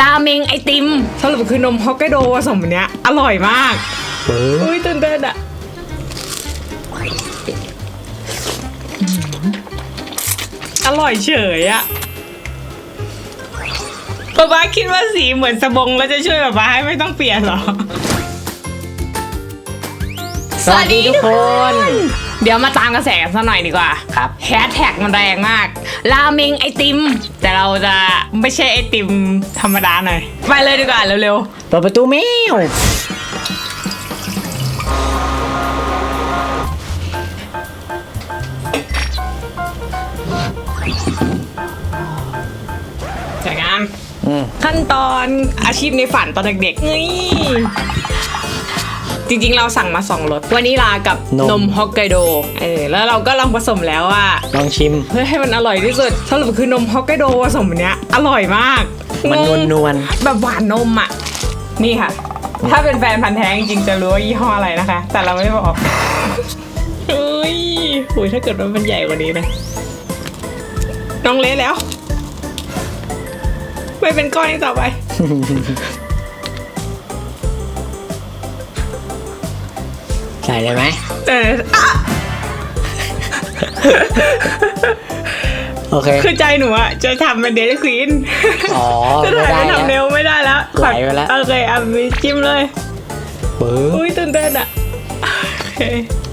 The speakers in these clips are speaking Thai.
ราเมงไอติม สรุปคือนมฮอกไกโดผสมอันเนี้ย อร่อยมากเปิดอุ้ยตื่นเต้นอะอืมอร่อยเฉยอะป๊าป๊าคิดว่าสีเหมือนสบงแล้วจะช่วยป๊าป๊าให้ไม่ต้องเปลี่ยนเหรอ สวัสดีทุกคน เดี๋ยวมาตามกระแสกันสักหน่อยดีกว่าครับแฮชแท็กมันแรงมาก ราเมงไอติม แต่เราจะไม่ใช่ไอติมธรรมดาหน่อย ไปเลยดีกว่าเร็วเปิดประตูแมวๆสวยงามอืมขั้นตอนอาชีพในฝันตอนเด็กๆนี่ จริงๆ เราสั่งมาสองรสวานิลากับนมฮอกไกโดเออแล้วเราก็ลองผสมแล้วว่าลองชิม เพื่อให้มันอร่อยที่สุดสรุปคือนมฮอกไกโดผสมอันเนี้ยอร่อยมากมันนวลนวลแบบหวานนมอะนี่ค่ะ ถ้าเป็นแฟนพันธ์แท้จริงๆจะรู้ว่ายี่ห้ออะไรนะคะ แต่เราไม่บอกเฮ้ยหุยถ้าเกิดว่ามันใหญ่กว่านี้นะน้องเละแล้ว ไม่เป็นก้อนอีกต่อไป ใส่เลยไหมเอออะโอเค คือใจหนูอะจะทำเป็นเดลิควีนอ๋อจะไม่ถ่ายได้เป็นแล้ว ทำเร็วไม่ได้แล้วไหลไปแล้ว โอเคอะมีจิ้มเลยเปิดอุ้ยตื่นเต้นอะโอเค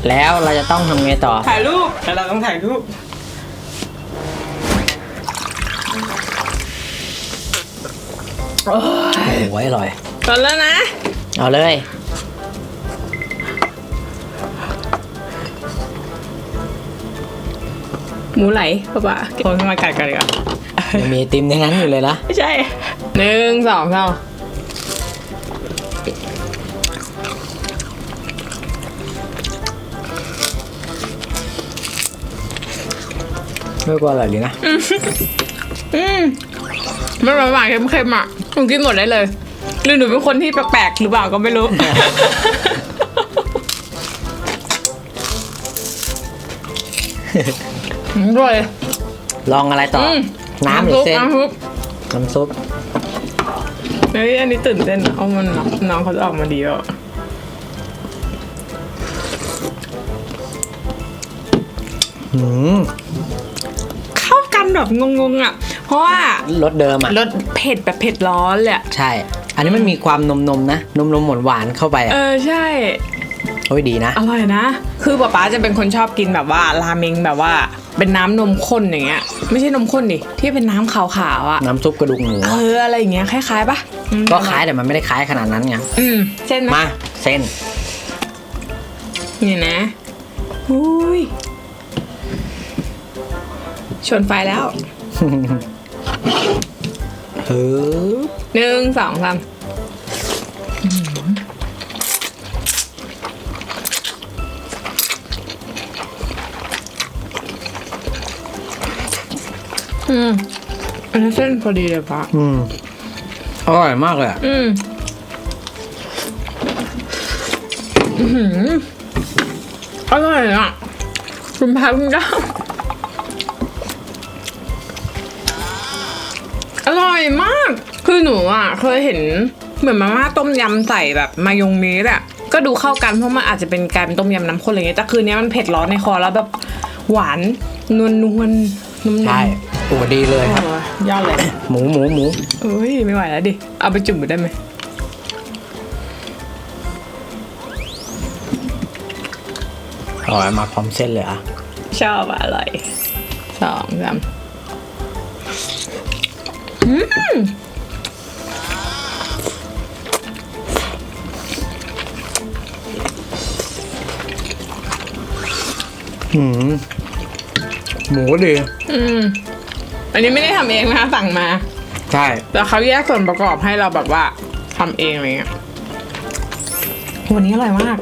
แล้วเราจะต้องทำไงต่อ ถ่ายรูปแล้วเราต้องถ่ายรูปโอ้ยโอ้ยอร่อย ตอนแล้วนะ เอาเลย หมูไหลป่ะปะคนขึ้นมากัดกันดีกว่ายังมีไอติมในนั้นอยู่เลยนะไม่ใช่หนึ่งสองสามไม่กลัวอร่อยดีนะ อืมมันหวานๆเค็มๆอะหนูกินหมดได้เลย หรือหนูเป็นคนที่แปลกๆ หรือเปล่าก็ไม่รู้ อืมอร่อยลองอะไรต่ออมน้ำหรือเส้นน้ำซุปน้ำซุปเฮ้ยอันนี้ตื่นเต้นอะเอามันน้องเขาจะออกมาดีอะหืมเข้ากันแบบงงๆอะ เพราะว่ารสเดิมอะรสเผ็ดแบบเผ็ดร้อนเลยอะใช่ อันนี้มันมีความนมนมๆนะ นมนมหวานหวานๆเข้าไปเออะอใช่โอ้ยดีนะ อร่อยนะ คือป๊าป๊าจะเป็นคนชอบกินแบบว่าราเมงแบบว่า เป็นน้ำนมข้นอย่างเงี้ย ไม่ใช่นมข้นดิที่เป็นน้ำขาวๆอะน้ำซุปกระดูกหมูเอออะไรอย่างเงี้ยคล้ายๆปะอืมก็คล้ายแต่มันไม่ได้คล้ายขนาดนั้นไงอืมเส้นไหมมาเส้นนี่นะอุ้ยชนไฟแล้วเฮ้ยหนึ่งสองสาม อืมอันนี้เส้นพอดีเลยปะอืมอร่อยมากเลยอะอืมอื้อหืออร่อยอะคุณพาคุณเจ้าอร่อยมาก คือหนูอะ เคยเห็นเหมือนมาม่าต้มยำใส่แบบมายองเนสอะ ก็ดูเข้ากันเพราะมันอาจจะเป็นการเป็นต้มยำน้ำข้นอะไรเงี้ยแต่คืนนี้มันเผ็ดร้อนในคอแล้วแบบหวานนวลนวลๆนุ่มๆ ใช่ โอ้ดีเลยครับโอ้ยยอดเลยหมูหมูหมูเอ้ยไม่ไหวแล้วดิ เอาไปจุ่มได้ไหมอร่อยมาพร้อมเส้นเลยอะ ชอบอะอร่อยสองสามอืมหืมหมูดี อืม อันนี้ไม่ได้ทำเองนะคะสั่งมา ใช่ แต่เขาแยกส่วนประกอบให้เราแบบว่าทำเองอะไรเงี้ยวันนี้อร่อยมาก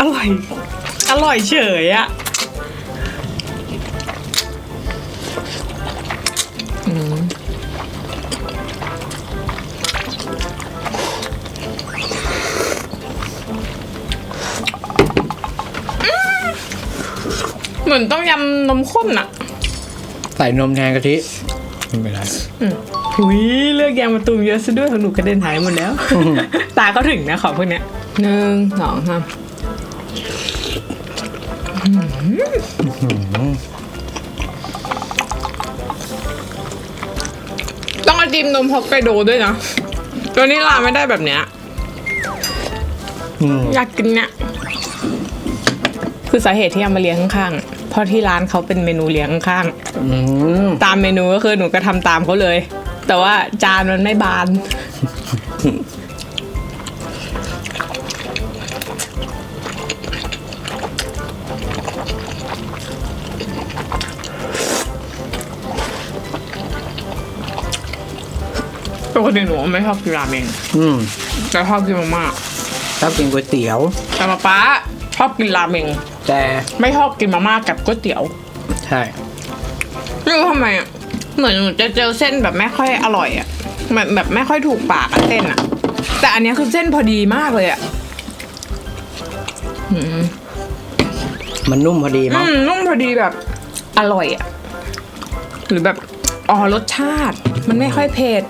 อร่อย อร่อยเฉยอะอืมอืมเหมือนต้มยำนมข้นอะ ใส่นมแทนกะทิไม่เป็นไรอืมหุยเลือกยางมาตูมเยอะซะด้วยของหนูกระเด็นหายหมดแล้ว ตาเขาถึงนะของพวกเนี้ยหนึ่งสองสามต้องเอาจิ้มนมฮอกไกโดด้วยนะ ตัวนี้ลาไม่ได้แบบเนี้ยอืมอยากกินเนี่ยคือสาเหตุที่เอามาเลี้ยงข้างๆ เพราะที่ร้านเขาเป็นเมนูเลี้ยงข้าง อืมๆตามเมนูก็คือหนูก็ทำตามเขาเลย แต่ว่าจานมันไม่บาน ปกติหนูไม่ชอบกินราเมงอืมแต่ชอบกินมาม่าชอบกินก๋วยเตี๋ยวแต่ป๊าป๊าชอบกินราเมง แต่ไม่ชอบกินมาม่ากับก๋วยเตี๋ยวใช่ไม่รู้ทำไมอะเหมือนหนูจะเจอเส้นแบบไม่ค่อยอร่อยอะแบบแบบไม่ค่อยถูกปากอะเส้นอะ แต่อันเนี้ยคือเส้นพอดีมากเลยอะมันนุ่มพอดีอืมั้งมนุ่มพอดีแบบอร่อยอะหรือแบบอ๋อรสชาติ มันไม่ค่อยเผ็ด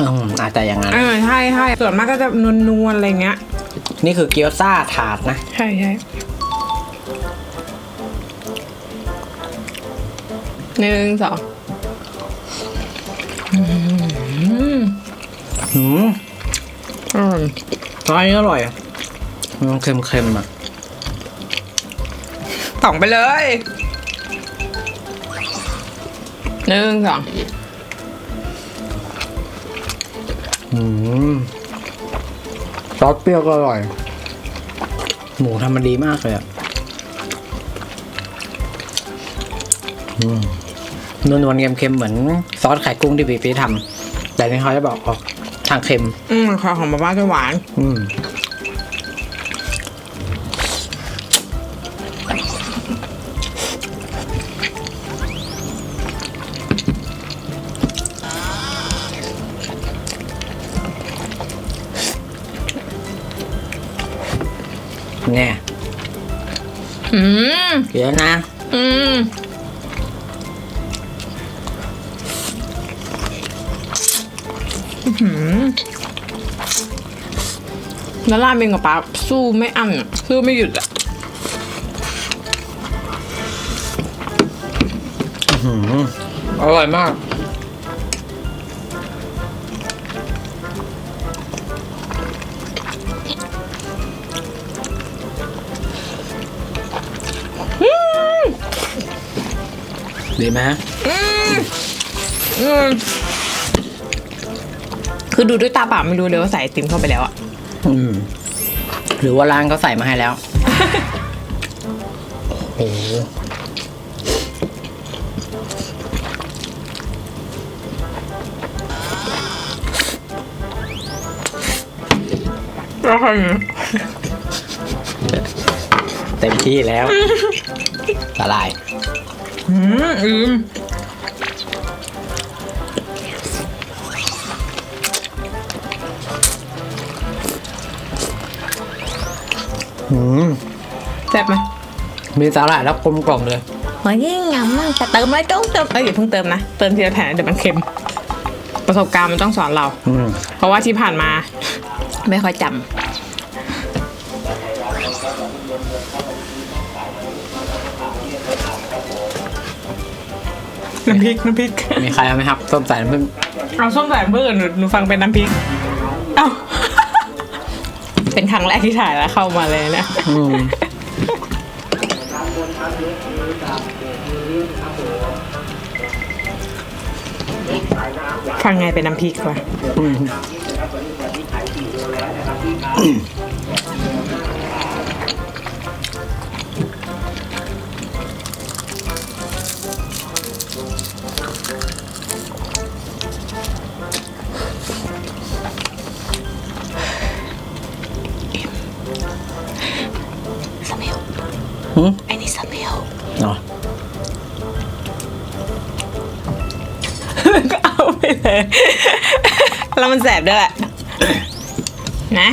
อืมอาจจะอย่างนั้น เออใช่ใช่ส่วนมากก็จะนวลๆอะไรเงี้ย นี่คือเกี๊ยวซ่าถาดนะ ใช่ใช่ หนึ่งสองอืมอร่อยซอสนี้อร่อยอะมันเค็มๆอะสองไปเลยหนึ่งสองอืมซอสเปรี้ยวก็อร่อย หมูทำมาดีมากเลยอะ อืม นวลๆเค็มๆเหมือนซอสไข่กุ้งที่ปีปีทำแต่นี่เขาจะบอกออกทางเค็ม อืมค่ะของมาม่าจะหวาน อืมแน่อืมเดี๋ยวนะ อืม แล้วราเมงกับป๊าสู้ไม่อั้นอะสู้ไม่หยุดอะอร่อยมาก ดีไหมอืม คือดูด้วยตาเปล่าไม่รู้เลยว่าใส่ไอติมเข้าไปแล้วอะอืมหรือว่าร้านเขาใส่มาให้แล้ว โอ้โหแล้วคนนี้เต็มที่แล้วละลาย อืมอืม อืมแซ่บไหมมีสาหร่ายแล้วกลมกล่อมเลยเฮ้ยงามมากแต่เติมอะไรต้องเติมเอ้ยอย่าเพิ่งเติมนะ เติมทีละแผ่นเดี๋ยวมันเค็ม ประสบการณ์มันต้องสอนเรา อืมเพราะว่าที่ผ่านมา ไม่ค่อยจำน้ำพริกน้ำพริก มีใครเอาไหมครับส้มสายน้ำผึ้งเอาส้มสายเบอร์หนูหนูฟังเป็นน้ำพริก เอ้า เป็นครั้งแรกที่ถ่ายแล้วเข้ามาเลยเนะ อืมฟังไงเป็นน้ำพริกวะอืม แล้วมันแสบด้วยแหละ นะ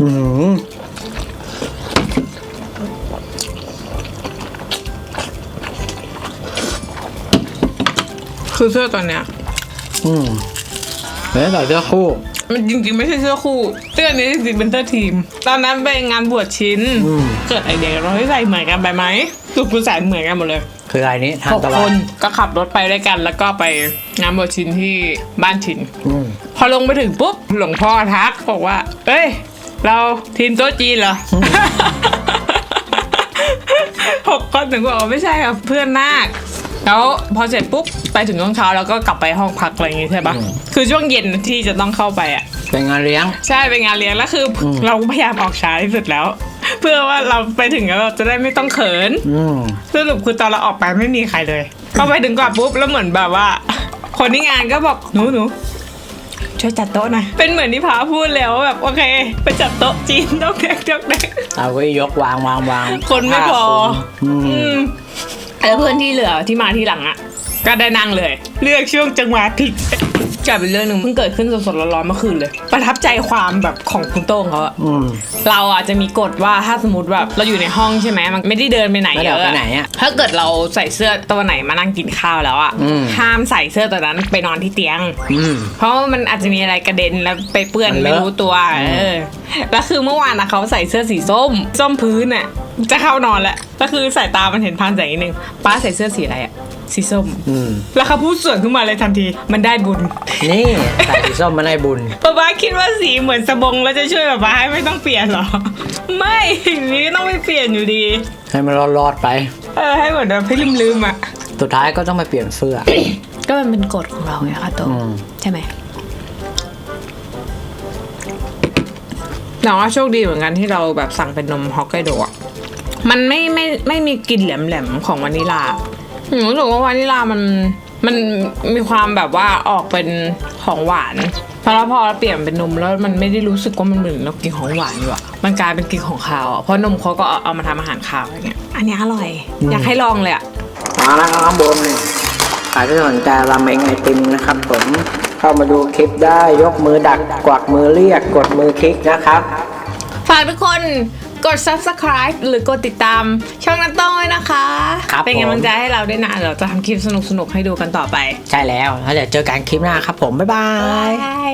อืมคือเสื้อตัวเนี้ย อืมแล้วใส่เสื้อคู่ มันจริงๆ ไม่ใช่เสื้อคู่เสื้อนี้จริงๆเป็นเสื้อทีม ตอนนั้นไปงานบวชชิ้น อืม เกิดไอเดียเราให้ใส่เหมือนกันไปไหมทุกคนใส่เหมือนกันหมดเลยคืออะไรนี้ทานหกตะควันนก็ขับรถไปด้วยกัน แล้วก็ไปงานบวชชิ้นที่บ้านชินอืม พอลงไปถึงปุ๊บหลวงพ่อทักบอกว่า เอ้ย เราทีมโต๊ะจีนเหรอ หกคนถึงบอกว่าไม่ใช่ครับเพื่อนนาค แล้วพอเสร็จปุ๊บไปถึงช่วงเช้าแล้วก็กลับไปห้องพักอะไรอย่างงี้ใช่ปะคือช่วงเย็นที่จะต้องเข้าไปอะ เป็นงานเลี้ยง ใช่เป็นงานเลี้ยงแล้วคืออม เราพยายามออกช้าที่สุดแล้ว เพื่อว่าเราไปถึงแล้วเราจะได้ไม่ต้องเขิน อืม สรุปคือตอนเราออกไปไม่มีใครเลยพอไปถึงก่อนปุ๊บแล้วเหมือนแบบว่า คนที่งานก็บอกหนูหนูช่วยจัดโต๊ะหน่อยเป็นเหมือนที่พาพูดแล้วว่าแบบโอเค ไปจัดโต๊ะจีนโต๊ะแดกโต๊ะแดก เอาไว้ยกวางวางวางคนไม่พออืมอืม แล้วเพื่อนที่เหลือที่มาที่หลังอะก็ได้นั่งเลย เลือกช่วงจังหวะผิดกลายเป็นเรื่องหนึ่งเพิ่งเกิดขึ้นสดๆร้อนๆเมื่อคืนเลย ประทับใจความแบบของคุณโต้งเขาอะอืมเราอะจะมีกฎว่าถ้าสมมติแบบเราอยู่ในห้องใช่ไหมมันไม่ได้เดินไปไหนไม่เยได้ออกอะไปไหนอะถ้าเกิดเราใส่เสื้อตัวไหนมานั่งกินข้าวแล้วอะอืมห้ามใส่เสื้อตัวนั้นไปนอนที่เตียงอืมเพราะว่ามันอาจจะมีอะไรกระเด็นแล้วไปเปื้อนมันเลอะไม่รู้ตัวเออแล้วคือเมื่อวานนะเขาใส่เสื้อสีส้ม ส้มพื้นน่ะ จะเข้านอนแล้วแล้วคือสายตามันเห็นพันแสงนิดนึงป้าใส่เสื้อสีอะไรอะสีส้ม อืม แล้วเขาพูดสวนขึ้นมาเลยทันที มันได้บุญนี่ใส่สีส้มมาได้บุญ ป้าป้าคิดว่าสีเหมือนสบงแล้วจะช่วยป้าป้าให้ไม่ต้องเปลี่ยนเหรอ ไม่อย่างนี้ก็ต้องไม่เปลี่ยนอยู่ดี ให้มันรอดๆไป เออให้เหมือนแบบให้ลืมๆอะสุดท้ายก็ต้องไปเปลี่ยนเสื้อ ก็มันเป็นกฎของเราไงคะโตอืม ใช่ไหมแต่ว่าโชคดีเหมือนกันที่เราแบบสั่งเป็นนมฮอกไกโดะ มันไม่ไม่ไม่มีกลิ่นแหลมๆของวานิลาหนูรู้สึกว่าวานิลามันมันมีความแบบว่าออกเป็นของหวานพอแล้วพอเราเปลี่ยนเป็นนมแล้วมันไม่ได้รู้สึกว่ามันเหมือนเรากินของหวานอยู่อะมันกลายเป็นกินของคาวอะเพราะนมเขาก็เอาเอามาทำอาหารคาวอย่างเงี้ย อันนี้อร่อย อยากให้ลองเลยอะมาแล้วครับข้างบนใครที่สนใจราเมงไอติมนะครับผมเข้ามาดูคลิปได้ยกมือดักกวักมือเรียกกดมือคลิกนะครับ ฝากทุกคน กด subscribe หรือกดติดตามช่องนัตโต้งด้วยนะคะ ครับเป็นผม กำลังใจให้เราด้วยนะเราจะทำคลิปสนุกๆให้ดูกันต่อไปใช่แล้วแล้วเดี๋ยวเจอกันคลิปหน้าครับผม บ๊ายบายบาย